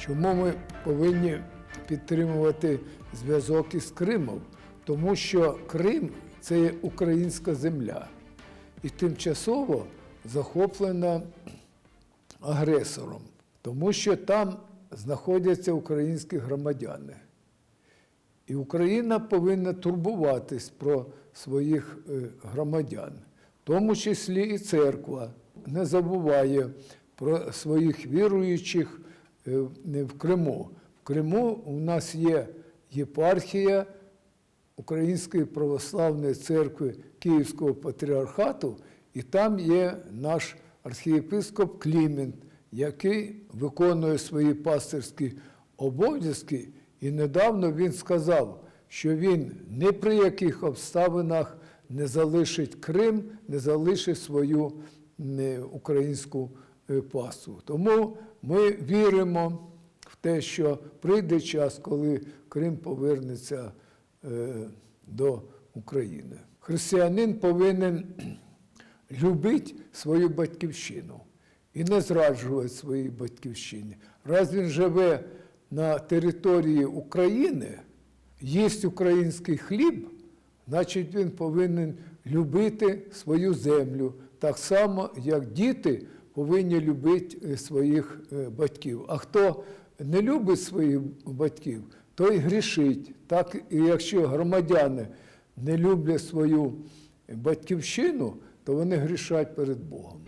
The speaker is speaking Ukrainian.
Чому ми повинні підтримувати зв'язок із Кримом? Тому що Крим це є українська земля і тимчасово захоплена агресором, тому що там знаходяться українські громадяни. І Україна повинна турбуватись про своїх е, громадян, в тому числі і церква не забуває про своїх віруючих в Криму. В Криму у нас є єпархія Української православної церкви Київського патріархату, і там є наш архієпископ Клімент, який виконує свої пастирські обов'язки. І недавно він сказав, що він ні при яких обставинах не залишить Крим, не залишить свою е, українську е, пасу. Тому ми віримо в те, що прийде час, коли Крим повернеться е, до України. Християнин повинен любити свою батьківщину і не зраджувати своїй батьківщині. Раз він живе на території України, їсть український хліб, значить він повинен любити свою землю, так само, як діти повинні любити е, своїх е, батьків. А хто не любить своїх батьків, той грішить. Так і якщо громадяни не люблять свою батьківщину, то вони грішать перед Богом.